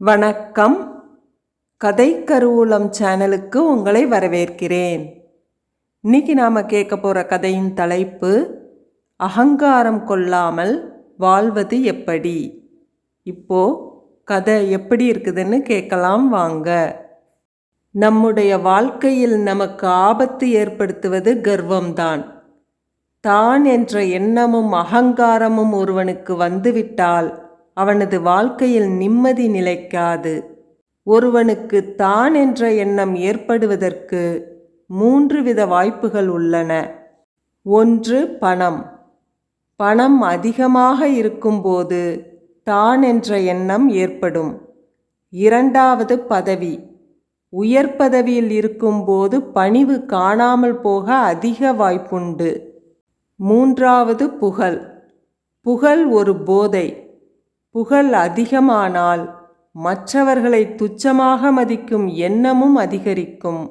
வணக்கம். கதை கருவூலம் சேனலுக்கு உங்களை வரவேற்கிறேன். இன்னைக்கு நாம் கேட்க போகிற கதையின் தலைப்பு அகங்காரம் கொள்ளாமல் வாழ்வது எப்படி? இப்போ கதை எப்படி இருக்குதுன்னு கேட்கலாம் வாங்க. நம்முடைய வாழ்க்கையில் நமக்கு ஆபத்து ஏற்படுத்துவது கர்வம்தான். தான் என்ற எண்ணமும் அகங்காரமும் ஒருவனுக்கு வந்துவிட்டால் அவனது வாழ்க்கையில் நிம்மதி நிலைக்காது. ஒருவனுக்கு தான் என்ற எண்ணம் ஏற்படுவதற்கு மூன்று வித வாய்ப்புகள் உள்ளன. ஒன்று பணம். பணம் அதிகமாக இருக்கும்போது தான் என்ற எண்ணம் ஏற்படும். இரண்டாவது பதவி. உயர் பதவியில் இருக்கும்போது பணிவு காணாமல் போக அதிக வாய்ப்புண்டு. மூன்றாவது புகழ். புகழ் ஒரு போதை. புகழ் அதிகமானால் மற்றவர்களை துச்சமாக மதிக்கும் எண்ணமும் அதிகரிக்கும்.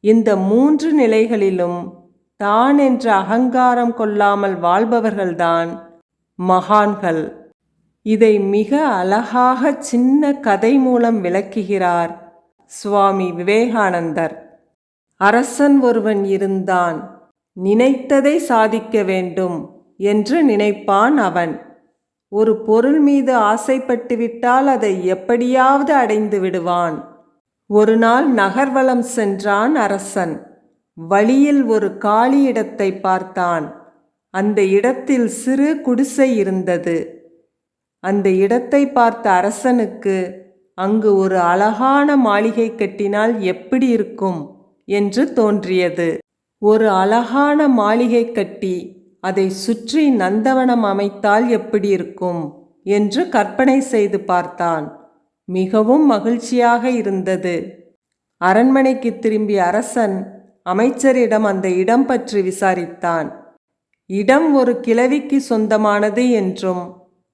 இந்த மூன்று நிலைகளிலும் தான் என்ற அகங்காரம் கொள்ளாமல் வாழ்பவர்கள்தான் மகான்கள். இதை மிக அழகாக சின்ன கதை மூலம் விளக்குகிறார் சுவாமி விவேகானந்தர். அரசன் ஒருவன் இருந்தான் நினைத்ததை சாதிக்க வேண்டும் என்று நினைப்பான் அவன். ஒரு பொருள் மீது ஆசைப்பட்டுவிட்டால் அதை எப்படியாவது அடைந்து விடுவான். ஒரு நாள் நகர்வலம் சென்றான் அரசன். வழியில் ஒரு காலி இடத்தை பார்த்தான். அந்த இடத்தில் சிறு குடிசை இருந்தது. அந்த இடத்தை பார்த்த அரசனுக்கு அங்கு ஒரு அழகான மாளிகை கட்டினால் எப்படி இருக்கும்? என்று தோன்றியது. ஒரு அழகான மாளிகை கட்டி அதை சுற்றி நந்தவனம் அமைத்தால் எப்படி இருக்கும்? என்று கற்பனை செய்து பார்த்தான். மிகவும் மகிழ்ச்சியாக இருந்தது. அரண்மனைக்கு திரும்பிய அரசன் அமைச்சரிடம் அந்த இடம் பற்றி விசாரித்தான். இடம் ஒரு கிழவிக்கு சொந்தமானது என்றும்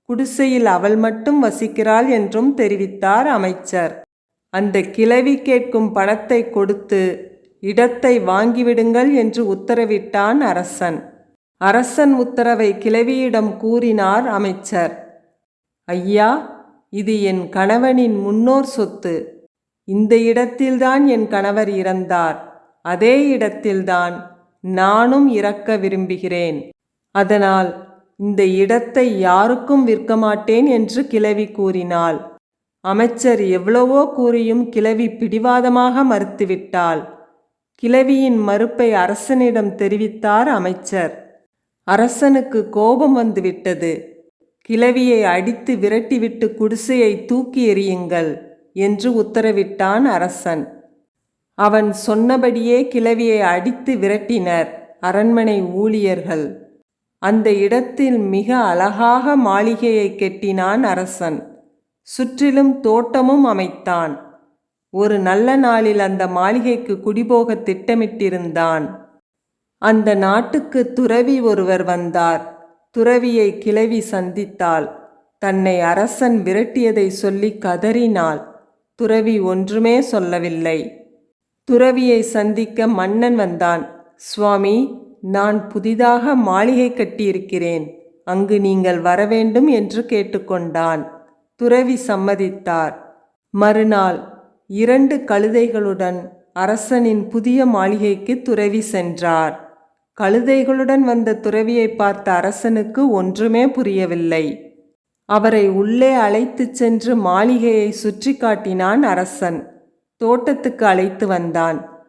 குடிசையில் அவள் மட்டும் வசிக்கிறாள் என்றும் தெரிவித்தார் அமைச்சர். அந்த கிழவி கேட்கும் பணத்தை கொடுத்து இடத்தை வாங்கிவிடுங்கள் என்று உத்தரவிட்டான் அரசன். அரசன் உத்தரவை கிழவியிடம் கூறினார் அமைச்சர். ஐயா இது என் கணவனின் முன்னோர் சொத்து. இந்த இடத்தில்தான் என் கணவர் இறந்தார். அதே இடத்தில்தான் நானும் இறக்க விரும்புகிறேன். அதனால் இந்த இடத்தை யாருக்கும் விற்க மாட்டேன் என்று கிழவி கூறினாள். அமைச்சர் எவ்வளவோ கூறியும் கிழவி பிடிவாதமாக மறுத்துவிட்டாள். கிழவியின் மறுப்பை அரசனிடம் தெரிவித்தார் அமைச்சர். அரசனுக்கு கோபம் வந்துவிட்டது. கிழவியை அடித்து விரட்டிவிட்டு குடிசையை தூக்கி எறியுங்கள் என்று உத்தரவிட்டான் அரசன். அவன் சொன்னபடியே கிழவியை அடித்து விரட்டினர் அரண்மனை ஊழியர்கள். அந்த இடத்தில் மிக அழகாக மாளிகையை கெட்டினான் அரசன். சுற்றிலும் தோட்டமும் அமைத்தான். ஒரு நல்ல நாளில் அந்த மாளிகைக்கு குடிபோக திட்டமிட்டிருந்தான். அந்த நாட்டுக்கு துறவி ஒருவர் வந்தார். துறவியை கிளவி சந்தித்தாள். தன்னை அரசன் விரட்டியதை சொல்லி கதறினாள். துறவி ஒன்றுமே சொல்லவில்லை. துறவியை சந்திக்க மன்னன் வந்தான். சுவாமி நான் புதிதாக மாளிகை கட்டியிருக்கிறேன். அங்கு நீங்கள் வரவேண்டும் என்று கேட்டுக்கொண்டான். துறவி சம்மதித்தார். மறுநாள் இரண்டு கழுதைகளுடன் அரசனின் புதிய மாளிகைக்கு துறவி சென்றார். கழுதைகளுடன் வந்த துறவியை பார்த்த அரசனுக்கு ஒன்றுமே புரியவில்லை. அவரை உள்ளே அழைத்துச் சென்று மாளிகையை சுற்றி காட்டினான் அரசன். தோட்டத்துக்கு அழைத்து வந்தான்.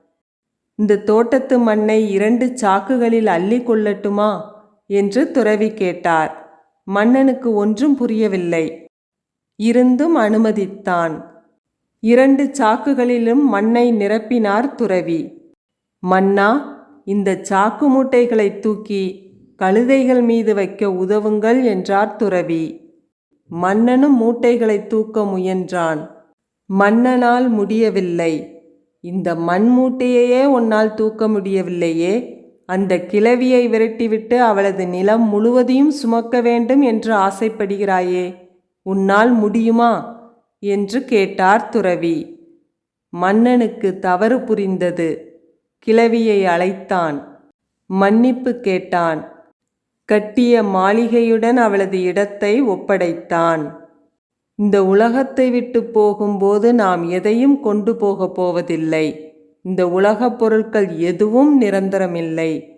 இந்த தோட்டத்து மண்ணை இரண்டு சாக்குகளில் அள்ளி கொள்ளட்டுமா என்று துறவி கேட்டார். மன்னனுக்கு ஒன்றும் புரியவில்லை. இருந்தும் அனுமதித்தான். இரண்டு சாக்குகளிலும் மண்ணை நிரப்பினார் துறவி. மன்னா இந்த சாக்கு மூட்டைகளை தூக்கி கழுதைகள் மீது வைக்க உதவுங்கள் என்றார் துறவி. மன்னனும் மூட்டைகளை தூக்க முயன்றான். மன்னனால் முடியவில்லை. இந்த மண் மூட்டையையே உன்னால் தூக்க முடியவில்லையே. அந்த கிளவியை விரட்டிவிட்டு அவளது நிலம் முழுவதையும் சுமக்க வேண்டும் என்று ஆசைப்படுகிறாயே. உன்னால் முடியுமா? என்று கேட்டார் துறவி. மன்னனுக்கு தவறு புரிந்தது. கிழவியை அழைத்தான். மன்னிப்பு கேட்டான். கட்டிய மாளிகையுடன் அவளது இடத்தை ஒப்படைத்தான். இந்த உலகத்தை விட்டு போகும்போது நாம் எதையும் கொண்டு போகப் போவதில்லை. இந்த உலகப் பொருட்கள் எதுவும் நிரந்தரமில்லை.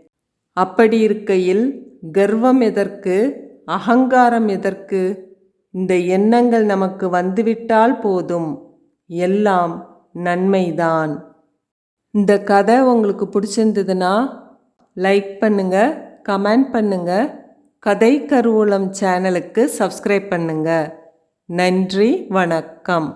அப்படி இருக்கையில் கர்வம் எதற்கு? அகங்காரம் எதற்கு? இந்த எண்ணங்கள் நமக்கு வந்துவிட்டால் போதும். எல்லாம் நன்மைதான். இந்த கதை உங்களுக்கு பிடிச்சிருந்ததுன்னா லைக் பண்ணுங்கள் கமெண்ட் பண்ணுங்கள் கதை கருவூலம் சேனலுக்கு சப்ஸ்கிரைப் பண்ணுங்கள் நன்றி வணக்கம்.